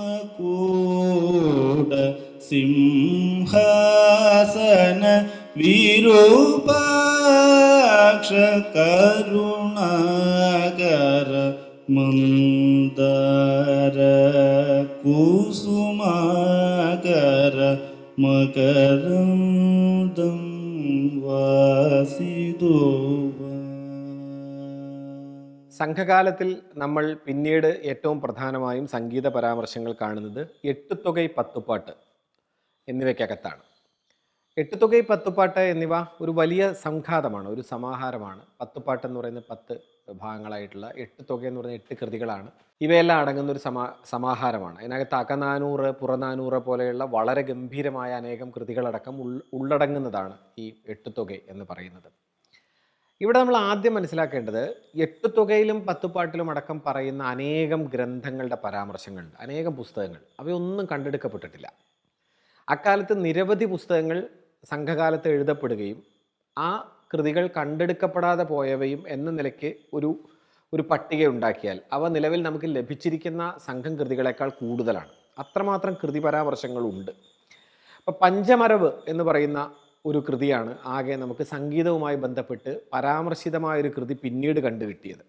हेमकूट सिंहासन विरूपाक्ष विरूपाक्षरुणगर मन्दर कुसुमगर मकरम् സംഘകാലത്തിൽ നമ്മൾ പിന്നീട് ഏറ്റവും പ്രധാനമായും സംഗീത പരാമർശങ്ങൾ കാണുന്നത് എട്ടുതുകൈ പത്തുപാട്ട് എന്നിവയ്ക്കകത്താണ്. എട്ടുതുകൈ പത്തുപാട്ട് എന്നിവ ഒരു വലിയ സംഘാതമാണ് ഒരു സമാഹാരമാണ്. പത്തുപാട്ട് എന്ന് പറയുന്ന പത്ത് ഭാഗങ്ങളായിട്ടുള്ള എട്ട് തുക എന്ന് പറയുന്ന എട്ട് കൃതികളാണ്. ഇവയെല്ലാം അടങ്ങുന്ന ഒരു സമാ സമാഹാരമാണ്. അതിനകത്ത് അകനാനൂറ് പുറനാനൂറ് പോലെയുള്ള വളരെ ഗംഭീരമായ അനേകം കൃതികളടക്കം ഉൾ ഉള്ളടങ്ങുന്നതാണ് ഈ എട്ടുതുക എന്ന് പറയുന്നത്. ഇവിടെ നമ്മൾ ആദ്യം മനസ്സിലാക്കേണ്ടത് എട്ടുതുകയിലും പത്തുപാട്ടിലും അടക്കം പറയുന്ന അനേകം ഗ്രന്ഥങ്ങളുടെ പരാമർശങ്ങൾ അനേകം പുസ്തകങ്ങൾ. അവയൊന്നും കണ്ടെടുക്കപ്പെട്ടിട്ടില്ല. അക്കാലത്ത് നിരവധി പുസ്തകങ്ങൾ സംഘകാലത്ത് എഴുതപ്പെടുകയും ആ കൃതികൾ കണ്ടെടുക്കപ്പെടാതെ പോയവയും എന്ന നിലയ്ക്ക് ഒരു ഒരു പട്ടിക ഉണ്ടാക്കിയാൽ അവ നിലവിൽ നമുക്ക് ലഭിച്ചിരിക്കുന്ന സംഘം കൃതികളെക്കാൾ കൂടുതലാണ്. അത്രമാത്രം കൃതി പരാമർശങ്ങളുണ്ട് അപ്പം പഞ്ചമരവ് എന്ന് പറയുന്ന ഒരു കൃതിയാണ് ആകെ നമുക്ക് സംഗീതവുമായി ബന്ധപ്പെട്ട് പരാമർശിതമായ ഒരു കൃതി പിന്നീട് കണ്ടുകിട്ടിയത്.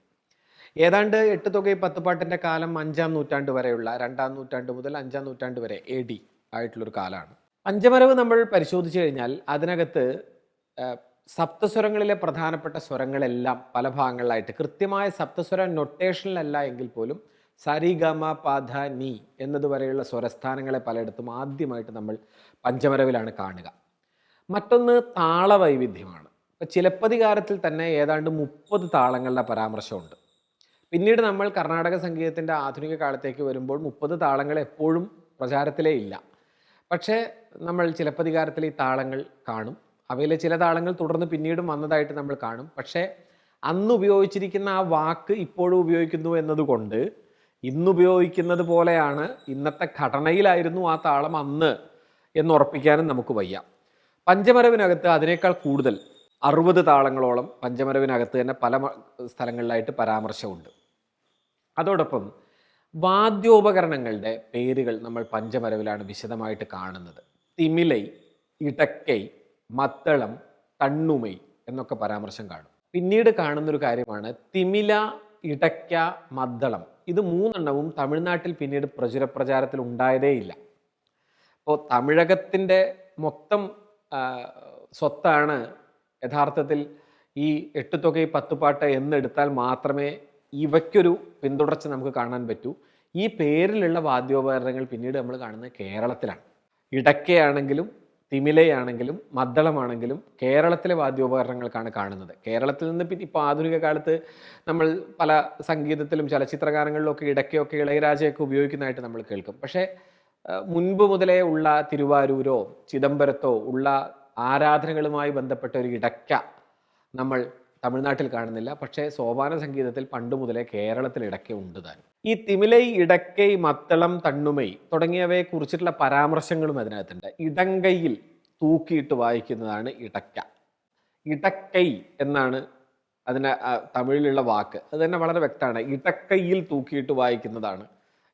ഏതാണ്ട് എട്ട് തുകൈ പത്തുപാട്ടിന്റെ കാലം അഞ്ചാം നൂറ്റാണ്ട് വരെയുള്ള രണ്ടാം നൂറ്റാണ്ട് മുതൽ അഞ്ചാം നൂറ്റാണ്ട് വരെ എ ഡി ആയിട്ടുള്ളൊരു കാലമാണ്. പഞ്ചമരവ് നമ്മൾ പരിശോധിച്ചു കഴിഞ്ഞാൽ അതിനകത്ത് സപ്തസ്വരങ്ങളിലെ പ്രധാനപ്പെട്ട സ്വരങ്ങളെല്ലാം പല ഭാഗങ്ങളിലായിട്ട് കൃത്യമായ സപ്തസ്വര നൊട്ടേഷനിലല്ല എങ്കിൽ പോലും സരിഗമ പാധ നീ എന്നതുവരെയുള്ള സ്വരസ്ഥാനങ്ങളെ പലയിടത്തും ആദ്യമായിട്ട് നമ്മൾ പഞ്ചമരവിലാണ് കാണുക. മറ്റൊന്ന് താളവൈവിധ്യമാണ്. ഇപ്പം ചിലപ്പതികാരത്തിൽ തന്നെ ഏതാണ്ട് മുപ്പത് താളങ്ങളുടെ പരാമർശമുണ്ട്. പിന്നീട് നമ്മൾ കർണാടക സംഗീതത്തിന്റെ ആധുനിക കാലത്തേക്ക് വരുമ്പോൾ മുപ്പത് താളങ്ങൾ എപ്പോഴും പ്രചാരത്തിലേ ഇല്ല. പക്ഷേ നമ്മൾ ചിലപ്പതികാരത്തിൽ ഈ താളങ്ങൾ കാണും. അവയിലെ ചില താളങ്ങൾ തുടർന്ന് പിന്നീടും വന്നതായിട്ട് നമ്മൾ കാണും. പക്ഷേ അന്ന് ഉപയോഗിച്ചിരിക്കുന്ന ആ വാക്ക് ഇപ്പോഴും ഉപയോഗിക്കുന്നു എന്നതുകൊണ്ട് ഇന്ന് ഉപയോഗിക്കുന്നത് പോലെയാണ് ഇന്നത്തെ ഘടനയിലായിരുന്നു ആ താളം അന്ന് എന്നുറപ്പിക്കാനും നമുക്ക് വയ്യ. പഞ്ചമരവിനകത്ത് അതിനേക്കാൾ കൂടുതൽ അറുപത് താളങ്ങളോളം പഞ്ചമരവിനകത്ത് തന്നെ പല സ്ഥലങ്ങളിലായിട്ട് പരാമർശമുണ്ട്. അതോടൊപ്പം വാദ്യോപകരണങ്ങളുടെ പേരുകൾ നമ്മൾ പഞ്ചമരവിലാണ് വിശദമായിട്ട് കാണുന്നത്. തിമിലൈ ഇടക്കൈ മത്തളം തണ്ണുമൈ എന്നൊക്കെ പരാമർശം കാണും. പിന്നീട് കാണുന്നൊരു കാര്യമാണ് തിമില ഇടയ്ക്ക മദ്ദളം ഇത് മൂന്നെണ്ണവും തമിഴ്നാട്ടിൽ പിന്നീട് പ്രചുരപ്രചാരത്തിൽ ഉണ്ടായതേയില്ല അപ്പോൾ തമിഴകത്തിന്റെ മൊത്തം സ്വത്താണ് യഥാർത്ഥത്തിൽ ഈ എട്ടുതുകൈ പത്തുപാട്ട് എന്നെടുത്താൽ മാത്രമേ ഇവയ്ക്കൊരു പിന്തുടർച്ച നമുക്ക് കാണാൻ പറ്റൂ. ഈ പേരിലുള്ള വാദ്യോപകരണങ്ങൾ പിന്നീട് നമ്മൾ കാണുന്നത് കേരളത്തിലാണ്. ഇടക്കയാണെങ്കിലും തിമിലയാണെങ്കിലും മദ്ദളമാണെങ്കിലും കേരളത്തിലെ വാദ്യോപകരണങ്ങൾക്കാണ് കാണുന്നത്. കേരളത്തിൽ നിന്ന് പിന്നെ ഇപ്പോൾ ആധുനിക കാലത്ത് നമ്മൾ പല സംഗീതത്തിലും ചലച്ചിത്രകാരങ്ങളിലും ഒക്കെ ഇടയ്ക്കൊക്കെ ഇളയരാജയൊക്കെ ഉപയോഗിക്കുന്നതായിട്ട് നമ്മൾ കേൾക്കും. പക്ഷേ മുൻപ് മുതലേ ഉള്ള തിരുവാരൂരോ ചിദംബരത്തോ ഉള്ള ആരാധനകളുമായി ബന്ധപ്പെട്ട ഒരു ഇടയ്ക്ക നമ്മൾ തമിഴ്നാട്ടിൽ കാണുന്നില്ല. പക്ഷേ സോപാന സംഗീതത്തിൽ പണ്ട് മുതലേ കേരളത്തിൽ ഇടയ്ക്ക ഉണ്ട് താൻ. ഈ തിമിലൈ ഇടക്കൈ മത്തളം തണ്ണുമൈ തുടങ്ങിയവയെ കുറിച്ചിട്ടുള്ള പരാമർശങ്ങളും അതിനകത്തുണ്ട്. ഇടങ്കയിൽ തൂക്കിയിട്ട് വായിക്കുന്നതാണ് ഇടക്ക ഇടക്കൈ എന്നാണ് അതിന് തമിഴിലുള്ള വാക്ക്. അത് തന്നെ വളരെ വ്യക്തമാണ്. ഇടക്കൈയിൽ തൂക്കിയിട്ട് വായിക്കുന്നതാണ്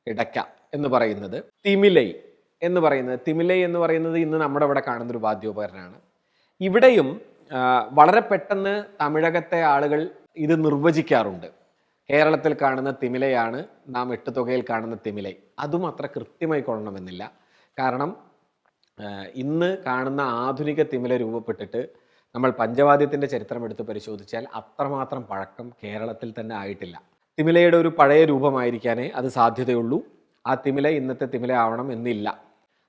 ഇടയ്ക്ക. എന്ന് പറയുന്നത് തിമിലൈ എന്ന് പറയുന്നത്. തിമിലൈ എന്ന് പറയുന്നത് ഇന്ന് നമ്മുടെ ഇവിടെ കാണുന്ന ഒരു വാദ്യോപകരണമാണ്. ഇവിടെയും വളരെ പെട്ടെന്ന് തമിഴകത്തെ ആളുകൾ ഇത് നിർവചിക്കാറുണ്ട്. കേരളത്തിൽ കാണുന്ന തിമിലയാണ് നാം എട്ടുതുകയിൽ കാണുന്ന തിമിലൈ. അതും അത്ര കൃത്യമായി കൊള്ളണമെന്നില്ല. കാരണം ഇന്ന് കാണുന്ന ആധുനിക തിമില രൂപപ്പെട്ടിട്ട് നമ്മൾ പഞ്ചവാദ്യത്തിന്റെ ചരിത്രം എടുത്ത് പരിശോധിച്ചാൽ അത്രമാത്രം പഴക്കം കേരളത്തിൽ തന്നെ ആയിട്ടില്ല. തിമിലയുടെ ഒരു പഴയ രൂപമായിരിക്കാനേ അത് സാധ്യതയുള്ളൂ. ആ തിമില ഇന്നത്തെ തിമില ആവണം എന്നില്ല.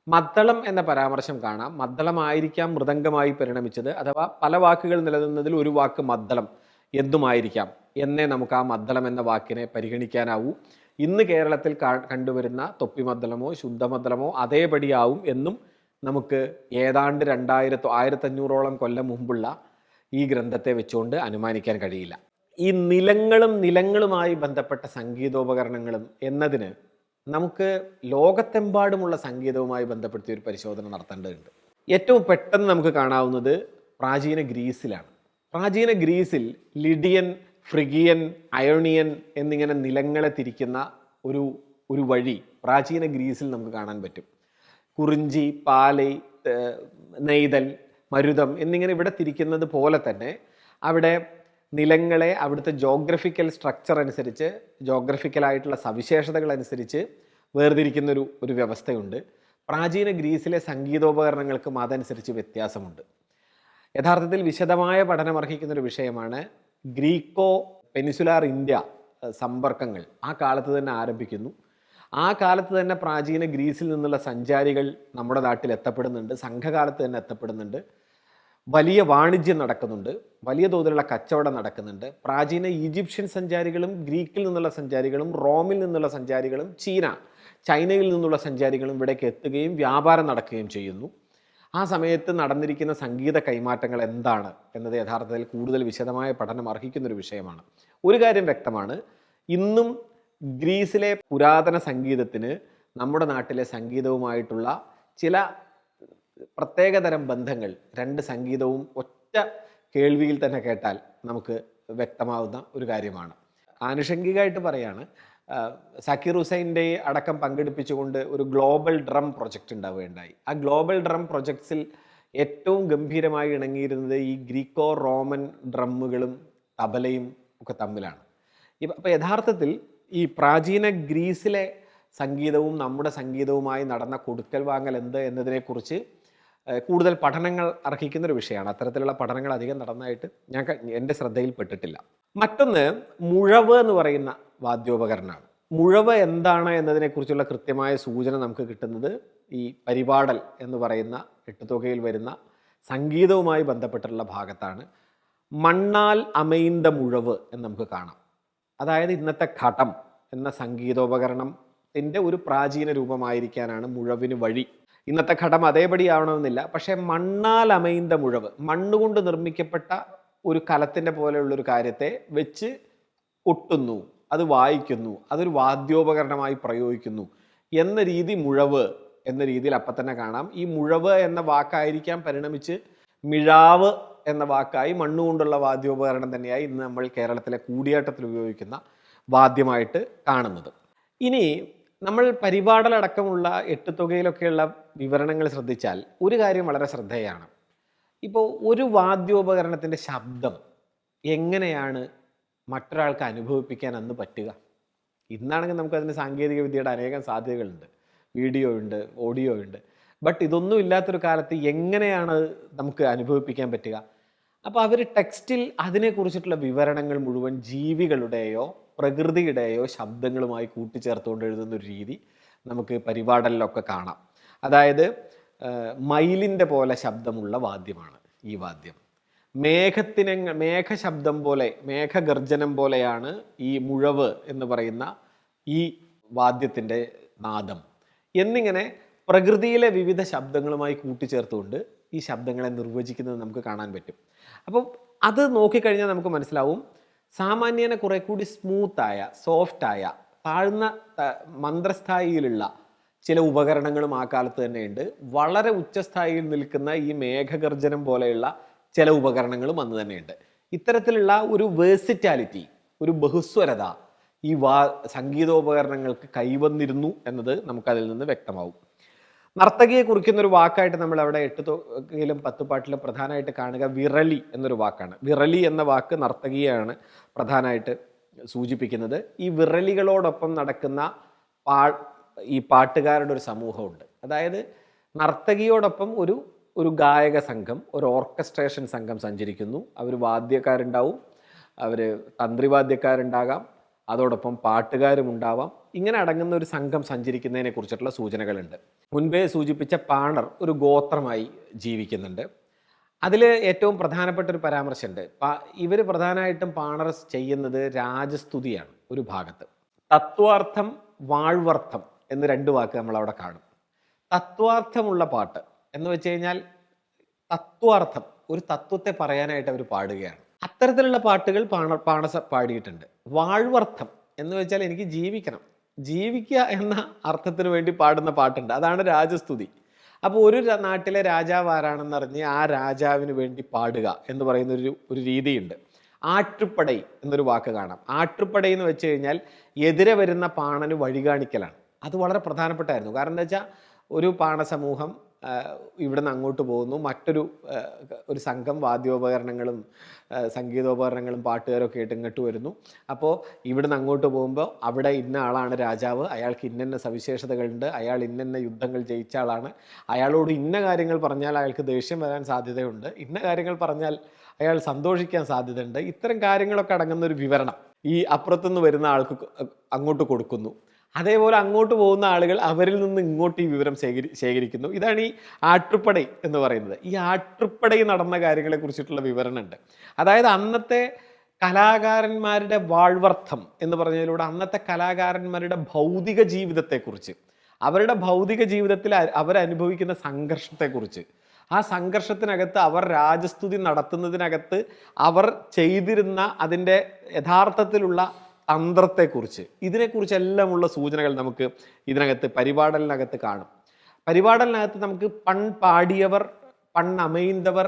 മദ്ദളം എന്ന പരാമർശം കാണാം. മദ്ദളമായിരിക്കാം മൃദംഗമായി പരിണമിച്ചത്. അഥവാ പല വാക്കുകൾ നിലനിന്നതിൽ ഒരു വാക്ക് മദ്ദളം എന്തുമായിരിക്കാം? എന്നേ നമുക്ക് ആ മദ്ദളം എന്ന വാക്കിനെ പരിഗണിക്കാനാവൂ. ഇന്ന് കേരളത്തിൽ കണ്ടുവരുന്ന തൊപ്പിമദ്ദളമോ ശുദ്ധമദ്ദളമോ അതേപടിയാവും എന്നും നമുക്ക് ഏതാണ്ട് രണ്ടായിരത്തോ ആയിരത്തഞ്ഞൂറോളം കൊല്ലം മുമ്പുള്ള ഈ ഗ്രന്ഥത്തെ വെച്ചുകൊണ്ട് അനുമാനിക്കാൻ കഴിയില്ല. ഈ നിലങ്ങളും നിലങ്ങളുമായി ബന്ധപ്പെട്ട സംഗീതോപകരണങ്ങളും എന്നതിന് നമുക്ക് ലോകത്തെമ്പാടുമുള്ള സംഗീതവുമായി ബന്ധപ്പെടുത്തി ഒരു പരിശോധന നടത്തേണ്ടതുണ്ട്. ഏറ്റവും പെട്ടെന്ന് നമുക്ക് കാണാവുന്നത് പ്രാചീന ഗ്രീസിലാണ്. പ്രാചീന ഗ്രീസിൽ ലിഡിയൻ ഫ്രിഗിയൻ അയോണിയൻ എന്നിങ്ങനെ നിലങ്ങളെ തിരിക്കുന്ന ഒരു ഒരു വഴി പ്രാചീന ഗ്രീസിൽ നമുക്ക് കാണാൻ പറ്റും. കുറിഞ്ചി പാലൈ നെയ്തൽ മരുതം എന്നിങ്ങനെ ഇവിടെ തിരിക്കുന്നത് പോലെ തന്നെ അവിടെ നിലങ്ങളെ അവിടുത്തെ ജോഗ്രഫിക്കൽ സ്ട്രക്ചർ അനുസരിച്ച് ജോഗ്രഫിക്കലായിട്ടുള്ള സവിശേഷതകൾ അനുസരിച്ച് വേർതിരിക്കുന്ന ഒരു വ്യവസ്ഥയുണ്ട്. പ്രാചീന ഗ്രീസിലെ സംഗീതോപകരണങ്ങൾക്കും അതനുസരിച്ച് വ്യത്യാസമുണ്ട്. യഥാർത്ഥത്തിൽ വിശദമായ പഠനം അർഹിക്കുന്ന ഒരു വിഷയമാണ് ഗ്രീക്കോ പെനിസുലാർ ഇന്ത്യ സമ്പർക്കങ്ങൾ. ആ കാലത്ത് തന്നെ ആരംഭിക്കുന്നു. ആ കാലത്ത് തന്നെ പ്രാചീന ഗ്രീസിൽ നിന്നുള്ള സഞ്ചാരികൾ നമ്മുടെ നാട്ടിൽ എത്തപ്പെടുന്നുണ്ട്. സംഘകാലത്ത് തന്നെ എത്തപ്പെടുന്നുണ്ട്. വലിയ വാണിജ്യം നടക്കുന്നുണ്ട്. വലിയ തോതിലുള്ള കച്ചവടം നടക്കുന്നുണ്ട്. പ്രാചീന ഈജിപ്ഷ്യൻ സഞ്ചാരികളും ഗ്രീക്കിൽ നിന്നുള്ള സഞ്ചാരികളും റോമിൽ നിന്നുള്ള സഞ്ചാരികളും ചീന ചൈനയിൽ നിന്നുള്ള സഞ്ചാരികളും ഇവിടേക്ക് എത്തുകയും വ്യാപാരം നടക്കുകയും ചെയ്യുന്നു. ആ സമയത്ത് നടന്നിരിക്കുന്ന സംഗീത കൈമാറ്റങ്ങൾ എന്താണ് എന്നത് യഥാർത്ഥത്തിൽ കൂടുതൽ വിശദമായ പഠനം അർഹിക്കുന്നൊരു വിഷയമാണ്. ഒരു കാര്യം വ്യക്തമാണ്. ഇന്നും ഗ്രീസിലെ പുരാതന സംഗീതത്തിന് നമ്മുടെ നാട്ടിലെ സംഗീതവുമായിട്ടുള്ള ചില പ്രത്യേകതരം ബന്ധങ്ങൾ രണ്ട് സംഗീതവും ഒറ്റ കേൾവിയിൽ തന്നെ കേട്ടാൽ നമുക്ക് വ്യക്തമാവുന്ന ഒരു കാര്യമാണ്. ആനുഷംഗികമായിട്ട് പറയാണ് സക്കീർ ഹുസൈന്റെ അടക്കം പങ്കെടുപ്പിച്ചുകൊണ്ട് ഒരു ഗ്ലോബൽ ഡ്രം പ്രൊജക്റ്റ് ഉണ്ടാവുകയുണ്ടായി. ആ ഗ്ലോബൽ ഡ്രം പ്രൊജക്ട്സിൽ ഏറ്റവും ഗംഭീരമായി ഇണങ്ങിയിരുന്നത് ഈ ഗ്രീക്കോ റോമൻ ഡ്രമ്മുകളും തബലയും ഒക്കെ തമ്മിലാണ്. അപ്പോൾ യഥാർത്ഥത്തിൽ ഈ പ്രാചീന ഗ്രീസിലെ സംഗീതവും നമ്മുടെ സംഗീതവുമായി നടന്ന കൊടുക്കൽ വാങ്ങൽ എന്ത് എന്നതിനെക്കുറിച്ച് കൂടുതൽ പഠനങ്ങൾ അർഹിക്കുന്ന ഒരു വിഷയമാണ്. അത്തരത്തിലുള്ള പഠനങ്ങൾ അധികം നടന്നതായിട്ട് ഞാൻ എന്റെ ശ്രദ്ധയിൽപ്പെട്ടിട്ടില്ല മറ്റൊന്ന് മുഴവ് എന്ന് പറയുന്ന വാദ്യോപകരണമാണ്. മുഴവ് എന്താണ് എന്നതിനെക്കുറിച്ചുള്ള കൃത്യമായ സൂചന നമുക്ക് കിട്ടുന്നത് ഈ പരിപാടൽ എന്ന് പറയുന്ന എട്ടുതുകയിൽ വരുന്ന സംഗീതവുമായി ബന്ധപ്പെട്ടുള്ള ഭാഗത്താണ്. മണ്ണാൽ അമയിന്ത മുഴവ് എന്ന് നമുക്ക് കാണാം. അതായത് ഇന്നത്തെ ഘടം എന്ന സംഗീതോപകരണത്തിന്റെ ഒരു പ്രാചീന രൂപമായിരിക്കാനാണ് മുഴവിന് വഴി ഇന്നത്തെ ഘടം അതേപടി ആവണമെന്നില്ല പക്ഷേ മണ്ണാൽ അമൈന്ത മുഴവ് മണ്ണുകൊണ്ട് നിർമ്മിക്കപ്പെട്ട ഒരു കലത്തിന്റെ പോലെയുള്ളൊരു കാര്യത്തെ വെച്ച് ഒട്ടുന്നു അത് വായിക്കുന്നു അതൊരു വാദ്യോപകരണമായി പ്രയോഗിക്കുന്നു എന്ന രീതി മുഴവ് എന്ന രീതിയിൽ അപ്പം തന്നെ കാണാം. ഈ മുഴവ് എന്ന വാക്കായിരിക്കാം പരിണമിച്ച് മിഴാവ് എന്ന വാക്കായി മണ്ണുകൊണ്ടുള്ള വാദ്യോപകരണം തന്നെയായി ഇന്ന് നമ്മൾ കേരളത്തിലെ കൂടിയാട്ടത്തിൽ ഉപയോഗിക്കുന്ന വാദ്യമായിട്ട് കാണുന്നത്. ഇനി നമ്മൾ പരിപാടലടക്കമുള്ള എട്ട് തുകയിലൊക്കെയുള്ള വിവരണങ്ങൾ ശ്രദ്ധിച്ചാൽ ഒരു കാര്യം വളരെ ശ്രദ്ധേയമാണ് ഇപ്പോൾ ഒരു വാദ്യോപകരണത്തിന്റെ ശബ്ദം എങ്ങനെയാണ് മറ്റൊരാൾക്ക് അനുഭവിപ്പിക്കാൻ അന്ന് പറ്റുക? ഇന്നാണെങ്കിൽ നമുക്കതിന് സാങ്കേതിക വിദ്യയുടെ അനേകം സാധ്യതകളുണ്ട്. വീഡിയോ ഉണ്ട് ഓഡിയോ ഉണ്ട്. ബട്ട് ഇതൊന്നും ഇല്ലാത്തൊരു കാലത്ത് എങ്ങനെയാണ് നമുക്ക് അനുഭവിപ്പിക്കാൻ പറ്റുക? അപ്പോൾ അവർ ടെക്സ്റ്റിൽ അതിനെക്കുറിച്ചിട്ടുള്ള വിവരണങ്ങൾ മുഴുവൻ ജീവികളുടെയോ പ്രകൃതിയുടെയോ ശബ്ദങ്ങളുമായി കൂട്ടിച്ചേർത്തുകൊണ്ട് എഴുതുന്ന ഒരു രീതി നമുക്ക് പരിപാടലിലൊക്കെ കാണാം. അതായത് മയിലിന്റെ പോലെ ശബ്ദമുള്ള വാദ്യമാണ് ഈ വാദ്യം. മേഘത്തിനെ മേഘശബ്ദം പോലെ മേഘഗർജനം പോലെയാണ് ഈ മുഴവ് എന്ന് പറയുന്ന ഈ വാദ്യത്തിന്റെ നാദം. എന്നിങ്ങനെ പ്രകൃതിയിലെ വിവിധ ശബ്ദങ്ങളുമായി കൂട്ടിച്ചേർത്തുകൊണ്ട് ഈ ശബ്ദങ്ങളെ നിർവചിക്കുന്നത് നമുക്ക് കാണാൻ പറ്റും. അപ്പം അത് നോക്കിക്കഴിഞ്ഞാൽ നമുക്ക് മനസ്സിലാവും സാമാന്യേന കുറെ കൂടി സ്മൂത്തായ സോഫ്റ്റായ താഴ്ന്ന മന്ത്രസ്ഥായിയിലുള്ള ചില ഉപകരണങ്ങളും ആ കാലത്ത് തന്നെയുണ്ട്. വളരെ ഉച്ചസ്ഥായിയിൽ നിൽക്കുന്ന ഈ മേഘഗർജനം പോലെയുള്ള ചില ഉപകരണങ്ങളും അന്ന് തന്നെയുണ്ട്. ഇത്തരത്തിലുള്ള ഒരു വേഴ്സിറ്റാലിറ്റി ഒരു ബഹുസ്വരത ഈ വാ സംഗീതോപകരണങ്ങൾക്ക് കൈവന്നിരുന്നു എന്നത് നമുക്കതിൽ നിന്ന് വ്യക്തമാവും. നർത്തകിയെ കുറിക്കുന്ന ഒരു വാക്കായിട്ട് നമ്മൾ അവിടെ എട്ട് തൊക്കിലും പത്ത് പാട്ടിലും പ്രധാനമായിട്ട് കാണുക വിറലി എന്നൊരു വാക്കാണ്. വിറലി എന്ന വാക്ക് നർത്തകിയാണ് പ്രധാനമായിട്ട് സൂചിപ്പിക്കുന്നത്. ഈ വിറലികളോടൊപ്പം നടക്കുന്ന പാ ഈ പാട്ടുകാരുടെ ഒരു സമൂഹമുണ്ട്. അതായത് നർത്തകിയോടൊപ്പം ഒരു ഒരു ഗായക സംഘം ഒരു ഓർക്കസ്ട്രേഷൻ സംഘം സഞ്ചരിക്കുന്നു. അവർ വാദ്യക്കാരുണ്ടാവും. അവർ തന്ത്രിവാദ്യക്കാരുണ്ടാകാം. അതോടൊപ്പം പാട്ടുകാരും ഉണ്ടാവാം ഇങ്ങനെ അടങ്ങുന്ന ഒരു സംഘം സഞ്ചരിക്കുന്നതിനെ കുറിച്ചിട്ടുള്ള സൂചനകളുണ്ട്. മുൻപേ സൂചിപ്പിച്ച പാണർ ഒരു ഗോത്രമായി ജീവിക്കുന്നുണ്ട്. അതിൽ ഏറ്റവും പ്രധാനപ്പെട്ട ഒരു പരാമർശമുണ്ട്. ഇവർ പ്രധാനമായിട്ടും പാണർ ചെയ്യുന്നത് രാജസ്തുതിയാണ് ഒരു ഭാഗത്ത്. തത്വാർത്ഥം വാഴ്വർത്ഥം എന്ന് രണ്ട് വാക്ക് നമ്മൾ അവിടെ കാണും. തത്വാർത്ഥമുള്ള പാട്ട് എന്ന് വെച്ച് കഴിഞ്ഞാൽ തത്വാർത്ഥം ഒരു തത്വത്തെ പറയാനായിട്ട് അവർ പാടുകയാണ്. അത്തരത്തിലുള്ള പാട്ടുകൾ പാണ പാണസ പാടിയിട്ടുണ്ട്. വാഴ്വർത്ഥം എന്ന് വെച്ചാൽ എനിക്ക് ജീവിക്കണം. ജീവിക്കുക എന്ന അർത്ഥത്തിന് വേണ്ടി പാടുന്ന പാട്ടുണ്ട്. അതാണ് രാജസ്തുതി. അപ്പോൾ ഒരു നാട്ടിലെ രാജാവ് ആരാണെന്നറിഞ്ഞ് ആ രാജാവിന് വേണ്ടി പാടുക എന്ന് പറയുന്ന ഒരു ഒരു രീതിയുണ്ട്. ആട്ടുപ്പടൈ എന്നൊരു വാക്ക് കാണാം. ആട്ടുപ്പടൈ എന്ന് വെച്ച് കഴിഞ്ഞാൽ എതിരെ വരുന്ന പാണന് വഴി കാണിക്കലാണ് അത് വളരെ പ്രധാനപ്പെട്ടായിരുന്നു. കാരണം എന്താ വെച്ചാൽ ഒരു പാണസമൂഹം ആ, ഇവിടുന്ന് അങ്ങോട്ട് പോകുന്നു. മറ്റൊരു ഒരു സംഘം വാദ്യോപകരണങ്ങളും സംഗീതോപകരണങ്ങളും പാട്ടുകാരൊക്കെ ആയിട്ട് ഇങ്ങോട്ട് വരുന്നു. അപ്പോൾ ഇവിടുന്ന് അങ്ങോട്ട് പോകുമ്പോൾ അവിടെ ഇന്ന ആളാണ് രാജാവ്. അയാൾക്ക് ഇന്നന്ന സവിശേഷതകളുണ്ട്. അയാൾ ഇന്നന്ന യുദ്ധങ്ങൾ ജയിച്ച ആളാണ്. അയാളോട് ഇന്ന കാര്യങ്ങൾ പറഞ്ഞാൽ അയാൾക്ക് ദേഷ്യം വരാൻ സാധ്യതയുണ്ട്. ഇന്ന കാര്യങ്ങൾ പറഞ്ഞാൽ അയാൾ സന്തോഷിക്കാൻ സാധ്യതയുണ്ട്. ഇത്തരം കാര്യങ്ങളൊക്കെ അടങ്ങുന്ന ഒരു വിവരണം ഈ അപ്പുറത്തുനിന്ന് വരുന്ന ആൾക്ക് അങ്ങോട്ട് കൊടുക്കുന്നു. അതേപോലെ അങ്ങോട്ട് പോകുന്ന ആളുകൾ അവരിൽ നിന്ന് ഇങ്ങോട്ട് ഈ വിവരം ശേഖരി ശേഖരിക്കുന്നു. ഇതാണ് ഈ ആട്ടുപ്പടൈ എന്ന് പറയുന്നത്. ഈ ആട്ടുപ്പടൈ നടന്ന കാര്യങ്ങളെ കുറിച്ചിട്ടുള്ള വിവരണമുണ്ട്. അതായത് അന്നത്തെ കലാകാരന്മാരുടെ വാഴ്വർത്ഥം എന്ന് പറഞ്ഞതിലൂടെ അന്നത്തെ കലാകാരന്മാരുടെ ഭൗതിക ജീവിതത്തെക്കുറിച്ച് അവരുടെ ഭൗതിക ജീവിതത്തിൽ അവരനുഭവിക്കുന്ന സംഘർഷത്തെക്കുറിച്ച് ആ സംഘർഷത്തിനകത്ത് അവർ രാജസ്തുതി നടത്തുന്നതിനകത്ത് അവർ ചെയ്തിരുന്ന അതിന്റെ യഥാർത്ഥത്തിലുള്ള തന്ത്രത്തെക്കുറിച്ച് ഇതിനെക്കുറിച്ചെല്ലാമുള്ള സൂചനകൾ നമുക്ക് ഇതിനകത്ത് പരിപാടലിനകത്ത് കാണും. പരിപാടലിനകത്ത് നമുക്ക് പൺ പാടിയവർ പൺ പണ്ണമൈന്തവർ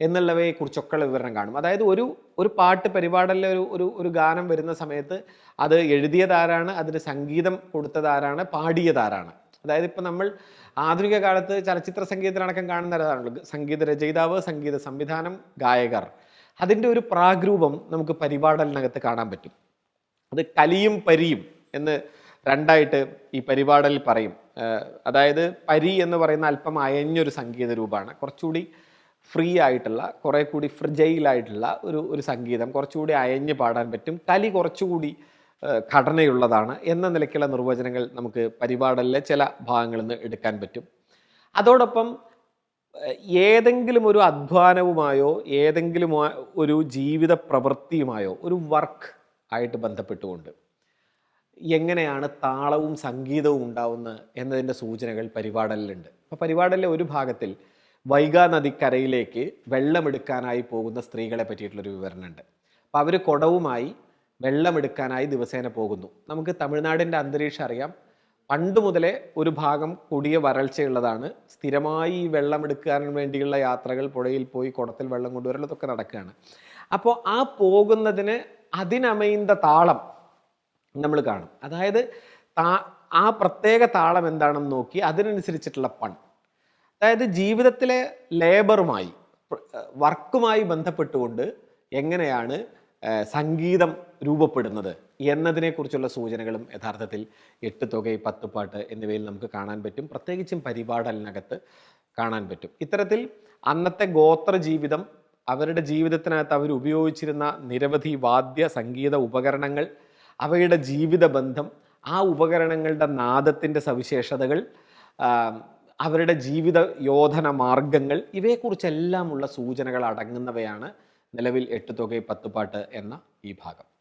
എന്നുള്ളവയെ കുറിച്ചൊക്കെയുള്ള വിവരണം കാണും. അതായത് ഒരു ഒരു പാട്ട് പരിപാടലിലെ ഒരു ഒരു ഒരു ഗാനം വരുന്ന സമയത്ത് അത് എഴുതിയതാരാണ് അതിന് സംഗീതം കൊടുത്തതാരാണ് പാടിയതാരാണ്. അതായത് ഇപ്പം നമ്മൾ ആധുനിക കാലത്ത് ചലച്ചിത്ര സംഗീതത്തിനടക്കം കാണുന്ന ഒരാളാണല്ലോ സംഗീത രചയിതാവ് സംഗീത സംവിധാനം ഗായകർ. അതിന്റെ ഒരു പ്രാഗ്രൂപം നമുക്ക് പരിപാടലിനകത്ത് കാണാൻ പറ്റും. അത് കലിയും പരിയും എന്ന് രണ്ടായിട്ട് ഈ പരിപാടലിൽ പറയും. അതായത് പരി എന്ന് പറയുന്ന അല്പം അയഞ്ഞൊരു സംഗീത രൂപമാണ്. കുറച്ചുകൂടി ഫ്രീ ആയിട്ടുള്ള കുറേ കൂടി ഫ്രിജയിലായിട്ടുള്ള ഒരു ഒരു സംഗീതം. കുറച്ചുകൂടി അയഞ്ഞ് പാടാൻ പറ്റും. കലി കുറച്ചുകൂടി ഘടനയുള്ളതാണ് എന്ന നിലയ്ക്കുള്ള നിർവചനങ്ങൾ നമുക്ക് പരിപാടലിലെ ചില ഭാഗങ്ങളിൽ നിന്ന് എടുക്കാൻ പറ്റും. അതോടൊപ്പം ഏതെങ്കിലും ഒരു അധ്വാനവുമായോ ഏതെങ്കിലും ഒരു ജീവിത പ്രവൃത്തിയുമായോ ഒരു വർക്ക് ആയിട്ട് ബന്ധപ്പെട്ടുകൊണ്ട്. എങ്ങനെയാണ് താളവും സംഗീതവും ഉണ്ടാവുന്നത് എന്നതിന്റെ സൂചനകൾ പരിപാടലിലുണ്ട്. അപ്പോൾ പരിപാടലിലെ ഒരു ഭാഗത്തിൽ വൈഗാ നദിക്കരയിലേക്ക് വെള്ളമെടുക്കാനായി പോകുന്ന സ്ത്രീകളെ പറ്റിയിട്ടുള്ളൊരു വിവരണമുണ്ട്. അപ്പോൾ അവർ കുടവുമായി വെള്ളമെടുക്കാനായി ദിവസേന പോകുന്നു. നമുക്ക് തമിഴ്നാടിന്റെ അന്തരീക്ഷം അറിയാം. പണ്ട് മുതലേ ഒരു ഭാഗം കൊടിയ വരൾച്ചയുള്ളതാണ്. സ്ഥിരമായി ഈ വെള്ളമെടുക്കാൻ വേണ്ടിയുള്ള യാത്രകൾ പുഴയിൽ പോയി കുടത്തിൽ വെള്ളം കൊണ്ടുവരലതൊക്കെ നടക്കുകയാണ്. അപ്പോൾ ആ പോകുന്നതിന് അതിനമൈന്ത താളം നമ്മൾ കാണും. അതായത് താ ആ പ്രത്യേക താളം എന്താണെന്ന് നോക്കി അതിനനുസരിച്ചിട്ടുള്ള പൺ. അതായത് ജീവിതത്തിലെ ലേബറുമായി വർക്കുമായി ബന്ധപ്പെട്ടുകൊണ്ട് എങ്ങനെയാണ് സംഗീതം രൂപപ്പെടുന്നത് എന്നതിനെക്കുറിച്ചുള്ള സൂചനകളും യഥാർത്ഥത്തിൽ എട്ട് തുകൈ പത്ത് പാട്ട് എന്നിവയിൽ നമുക്ക് കാണാൻ പറ്റും. പ്രത്യേകിച്ചും പരിപാടലിനകത്ത് കാണാൻ പറ്റും. ഇത്തരത്തിൽ അന്നത്തെ ഗോത്ര ജീവിതം അവരുടെ ജീവിതത്തിനകത്ത് അവർ ഉപയോഗിച്ചിരുന്ന നിരവധി വാദ്യ സംഗീത ഉപകരണങ്ങൾ അവയുടെ ജീവിത ബന്ധം ആ ഉപകരണങ്ങളുടെ നാദത്തിന്റെ സവിശേഷതകൾ അവരുടെ ജീവിത യോധന മാർഗങ്ങൾ ഇവയെക്കുറിച്ചെല്ലാമുള്ള സൂചനകൾ അടങ്ങുന്നവയാണ് നിലവിൽ എട്ടു തുകൈ പത്തുപാട്ട് എന്ന ഈ ഭാഗം.